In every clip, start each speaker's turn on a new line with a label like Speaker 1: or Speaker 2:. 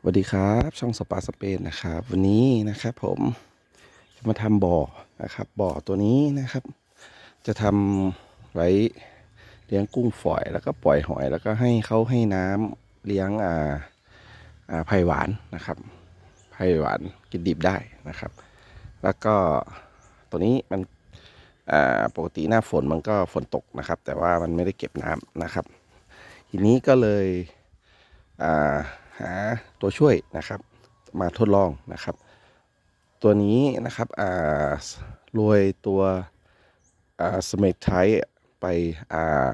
Speaker 1: สวัสดีครับ ช่องสปาสเปนนะครับ วันนี้นะครับผมจะมาทำบ่อนะครับ บ่อตัวนี้นะครับ จะทำไว้เลี้ยงกุ้งฝอยแล้วก็ปล่อยหอย แล้วก็ให้เขาให้น้ำเลี้ยงอ่าอ่าไผ่หวานนะครับไผ่หวานกินดิบได้นะครับ แล้วก็ตัวนี้มันอ่าปกติหน้าฝนมันก็ฝนตกนะครับ แต่ว่ามันไม่ได้เก็บน้ำนะครับ ทีนี้ก็เลยอ่า หาตัวช่วยนะครับ มาทดลองนะครับ ตัวนี้นะครับอ่าโรยตัวอ่าสเมกไทไปอ่า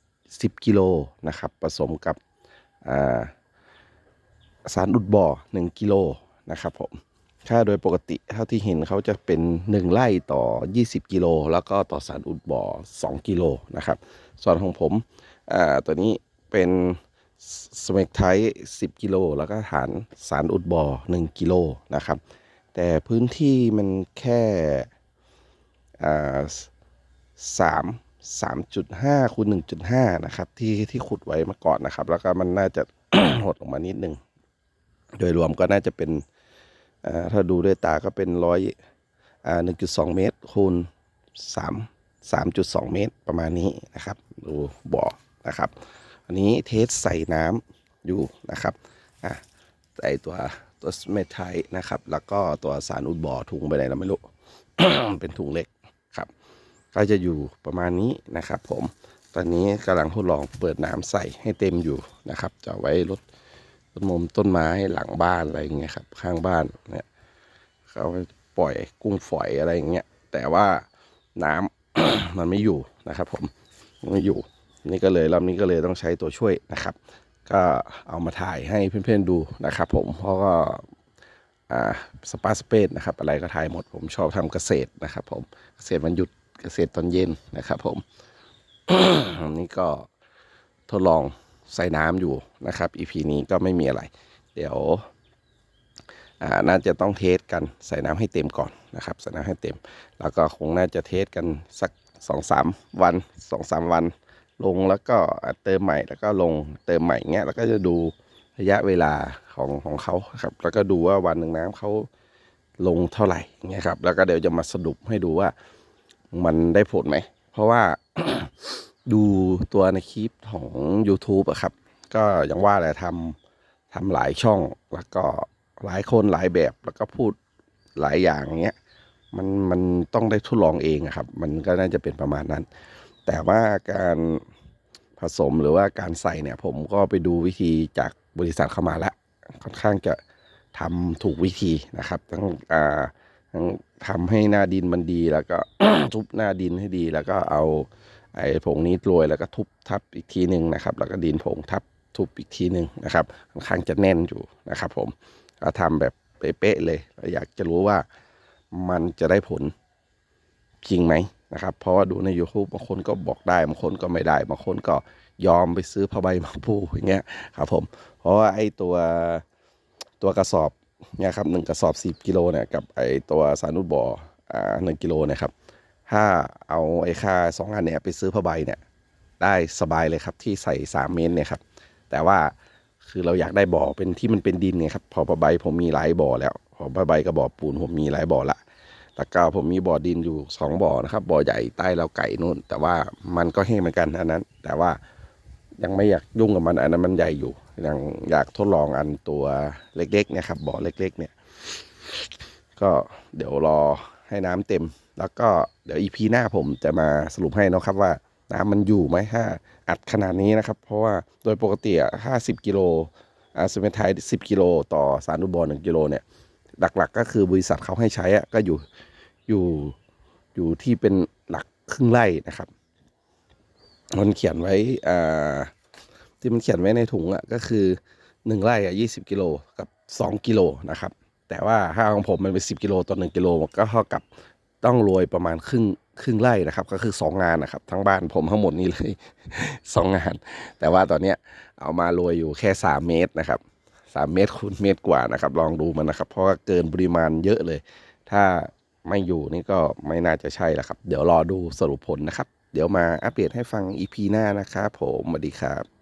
Speaker 1: 10 กิโลนะครับผสมกับอ่าสารอุดบ่อ 1 กิโลนะครับผมถ้าโดยปกติเท่าที่เห็นเขาจะเป็น 1ไร่ต่อ 20 กิโล แล้วก็ต่อสารอุดบ่อ 2 กิโลนะครับ ส่วนของผมอ่าตัวนี้เป็น สเมกไท10กิโลแล้วก็ฐานสารอุดบ่อ1กิโลนะครับ แต่พื้นที่มันแค่สามสามจุดห้าคูณหนึ่งจุดห้านะครับ ที่ที่ขุดไว้มาก่อนนะครับ แล้วก็มันน่าจะหดลงมานิดนึง โดยรวมก็น่าจะเป็นถ้าดูด้วยตาก็เป็นร้อยหนึ่งจุดสองเมตรคูณสามสามจุดสองเมตรประมาณนี้นะครับ ดูบ่อนะครับ อันนี้เทสใส่น้ำอยู่นะครับอะใส่ตัวตัวเมทไทนะครับ แล้วก็ตัวสารอุดบ่อถุงไปไหนเราไม่รู้ เป็นถุงเล็กครับ ก็จะอยู่ประมาณนี้นะครับผม ตอนนี้กำลังทดลองเปิดน้ำใส่ให้เต็มอยู่นะครับ จะไว้ลดต้นมมต้นไม้หลังบ้านอะไรอย่างเงี้ยครับ ข้างบ้านเนี่ยเขาปล่อยกุ้งฝอยอะไรอย่างเงี้ย แต่ว่าน้ำ มันไม่อยู่นะครับผม ไม่อยู่ นี่ก็เลยรอบนี้ก็เลยต้องใช้ตัวช่วยนะครับ ก็เอามาถ่ายให้เพื่อนๆดูนะครับ ผมเพราะก็อ่าสปาสเปซนะครับ อะไรก็ถ่ายหมดผมชอบทำเกษตรนะครับ ผมเกษตรมันหยุดเกษตรตอนเย็นนะครับ ผมอันนี้ก็ทดลองใส่น้ำอยู่นะครับ EP นี้ก็ไม่มีอะไร เดี๋ยวน่าจะต้องเทสกันใส่น้ำให้เต็มก่อนนะครับ ใส่น้ำให้เต็ม แล้วก็คงน่าจะเทสกันสักสองสามวันสองสามวัน ลงแล้วก็เติมใหม่แล้วก็ลงเติมใหม่เงี้ยแล้วก็จะดูระยะเวลาของของเขาครับ แล้วก็ดูว่าวันหนึ่งน้ำเขาลงเท่าไหร่เงี้ยครับ แล้วก็เดี๋ยวจะมาสรุปให้ดูว่ามันได้ผลไหม เพราะว่าดูตัวในคลิปของ YouTube อะครับ ก็ย่างว่าแหละทำทำหลายช่องแล้วก็หลายคนหลายแบบแล้วก็พูดหลายอย่างเงี้ยมันมันต้องได้ทดลองเองครับ มันก็น่าจะเป็นประมาณนั้น แต่ว่าการผสมหรือว่าการใส่เนี่ย ผมก็ไปดูวิธีจากบริษัทเข้ามาแล้วค่อนข้างจะทำถูกวิธีนะครับทั้งอ่าทั้งทำให้หน้าดินมันดีแล้วก็ทุบหน้าดินให้ดี แล้วก็เอาไอ้ผงนี้โรยแล้วก็ทุบทับอีกทีหนึ่งนะครับ แล้วก็ดินผงทับทุบอีกทีหนึ่งนะครับค่อนข้างจะแน่นอยู่นะครับ ผมก็ทำแบบเป๊ะๆเลยอยากจะรู้ว่ามันจะได้ผล จริงไหมนะครับ เพราะว่าดูใน YouTube บางคนก็บอกได้บางคนก็ไม่ได้บางคนก็ยอมไปซื้อผ้าใบมาปูอย่างเงี้ยครับผม เพราะว่าไอ้ตัวตัวกระสอบเนี่ยครับหนึ่งกระสอบสิบกิโลเนี่ยกับไอ้ตัวสารุดบ่ออ่าหนึ่งกิโลนี่ยครับถ้าเอาไอ้ค่าสองอันเนี่ยไปซื้อผ้าใบเนี่ยได้สบายเลยครับที่ใส่สามเมตรเนี่ยครับแต่ว่าคือเราอยากได้บ่อเป็นที่มันเป็นดินไงครับพอผ้าใบผมมีหลายบ่อแล้วพอผ้าใบกับบ่อปูนผมมีหลายบ่อละ แล้วก็ผมมีบ่อดินอยู่สองบ่อนะครับ บ่อใหญ่ใต้เราไก่นู่น แต่ว่ามันก็แห้งเหมือนกันอันนั้น แต่ว่ายังไม่อยากยุ่งกับมันอันนั้นมันใหญ่อยู่ยังอยากทดลองอันตัวเล็กๆนะครับบ่อเล็ก ๆ เนี่ย ก็เดี๋ยวรอให้น้ำเต็ม แล้วก็เดี๋ยวอีพีหน้าผมจะมาสรุปให้นะครับว่าน้ำมันอยู่ไหมถ้าอัดขนาดนี้นะครับ เพราะว่าโดยปกติห้าสิบกิโลอาสเมทไทยสิบกิโลต่อสารอุบอลหนึ่งกิโลเนี่ย หลักๆ ก็คือบริษัทเขาให้ใช้ก็อยู่ อยู่อยู่ที่เป็นหลักครึ่งไร่นะครับ มันเขียนไว้อ่าที่มันเขียนไว้ในถุงอะก็คือหนึ่งไร่อะยี่สิบกิโลกับสองกิโลนะครับ แต่ว่าถ้าของผมมันเป็นสิบกิโลต่อหนึ่งกิโลก็เท่ากับต้องโรยประมาณครึ่งครึ่งไร่นะครับ ก็คือสองงานนะครับ ทั้งบ้านผมทั้งหมดนี่เลยสองงาน แต่ว่าตอนเนี้ยเอามาโรยอยู่แค่สามเมตรนะครับสามเมตรคูณเมตรกว่านะครับ ลองดูมันนะครับ เพราะว่าเกินปริมาณเยอะเลย ถ้า ไม่อยู่นี่ก็ไม่น่าจะใช่แล้วครับ เดี๋ยวรอดูสรุปผลนะครับ เดี๋ยวมาอัปเดตให้ฟังอีพีหน้านะครับผมสวัสดีครับ